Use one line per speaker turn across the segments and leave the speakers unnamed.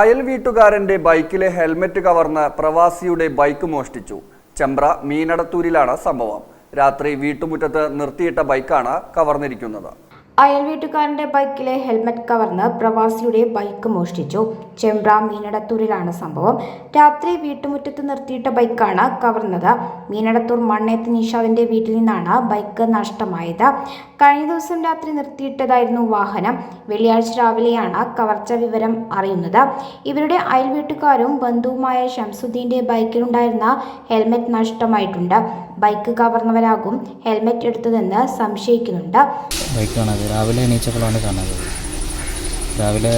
അയൽ വീട്ടുകാരന്റെ ബൈക്കിലെ helmet കവർന്ന് പ്രവാസിയുടെ bike മോഷ്ടിച്ചു. ചെമ്പ്ര മീനടത്തൂരിലാണ് സംഭവം. രാത്രി വീട്ടുമുറ്റത്ത് നിർത്തിയിട്ട ബൈക്കാണ് കവർന്നിരിക്കുന്നത്.
അയൽ വീട്ടുകാരന്റെ ബൈക്കിലെ ഹെൽമറ്റ് കവർന്ന് പ്രവാസിയുടെ ബൈക്ക് മോഷ്ടിച്ചു. ചെമ്പ്ര മീനടത്തൂരിലാണ് സംഭവം. രാത്രി വീട്ടുമുറ്റത്ത് നിർത്തിയിട്ട ബൈക്കാണ് കവർന്നത്. മീനടത്തൂർ മണ്ണേത്ത് നിഷാദിന്റെ വീട്ടിൽ നിന്നാണ് ബൈക്ക് നഷ്ടമായത്. കഴിഞ്ഞ ദിവസം രാത്രി നിർത്തിയിട്ടതായിരുന്നു വാഹനം. വെള്ളിയാഴ്ച രാവിലെയാണ് കവർച്ച വിവരം അറിയുന്നത്. ഇവരുടെ അയൽവീട്ടുകാരും ബന്ധുവുമായ ഷംസുദ്ദീന്റെ ബൈക്കിലുണ്ടായിരുന്ന ഹെൽമെറ്റ് നഷ്ടമായിട്ടുണ്ട്. ബൈക്ക് കവർന്നവരാകും ഹെൽമെറ്റ് എടുത്തതെന്ന് സംശയിക്കുന്നുണ്ട്.
ബൈക്ക് കാണാതെ രാവിലെ എണീച്ചപ്പോഴാണ് കാണാതെ രാവിലെ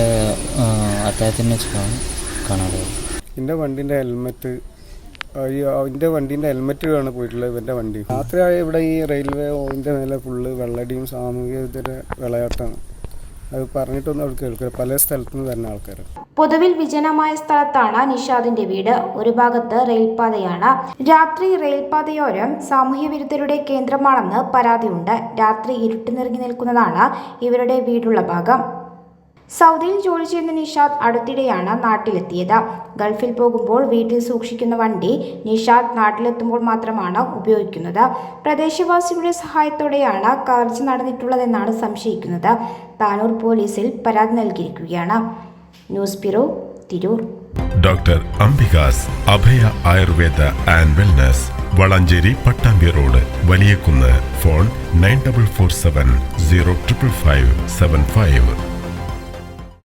അത്താഴത്തിന് വെച്ചപ്പോഴാണ് കാണാതെ
എന്റെ വണ്ടിന്റെ ഹെൽമെറ്റ് ഈ എന്റെ വണ്ടീന്റെ ഹെൽമെറ്റ് ആണ് പോയിട്ടുള്ളത് ഇവന്റെ വണ്ടി. രാത്രിയായ ഇവിടെ ഈ റെയിൽവേ ഓയിന്റെ മേലെ ഫുള്ള് വെള്ളടിയും സാമൂഹിക വിളയാട്ടാണ് അത് പറഞ്ഞിട്ടൊന്നും അവർക്ക് കേൾക്കുക പല സ്ഥലത്തു നിന്ന് തന്നെ ആൾക്കാർ
പൊതുവിൽ വിജനമായ സ്ഥലത്താണ് നിഷാദിന്റെ വീട്. ഒരു ഭാഗത്ത് റെയിൽപാതയാണ്. രാത്രി റെയിൽപാതയോരം സാമൂഹ്യ വിരുദ്ധരുടെ കേന്ദ്രമാണെന്ന് പരാതിയുണ്ട്. രാത്രി ഇരുട്ട് നിറങ്ങി നിൽക്കുന്നതാണ് ഇവരുടെ വീടുള്ള ഭാഗം. സൗദിയിൽ ജോലി ചെയ്യുന്ന നിഷാദ് അടുത്തിടെയാണ് നാട്ടിലെത്തിയത്. ഗൾഫിൽ പോകുമ്പോൾ വീട്ടിൽ സൂക്ഷിക്കുന്ന വണ്ടി നിഷാദ് നാട്ടിലെത്തുമ്പോൾ മാത്രമാണ് ഉപയോഗിക്കുന്നത്. പ്രദേശവാസികളുടെ സഹായത്തോടെയാണ് കവർച്ച നടന്നിട്ടുള്ളതെന്നാണ് സംശയിക്കുന്നത്. താനൂർ പോലീസിൽ പരാതി നൽകിയിരിക്കുകയാണ്. News bureau Tirur.
Doctor Ambika's Abhaya Ayurveda and wellness Valanchery Pattambi road Valiyakunnu phone nine double four seven zero triple five seven five.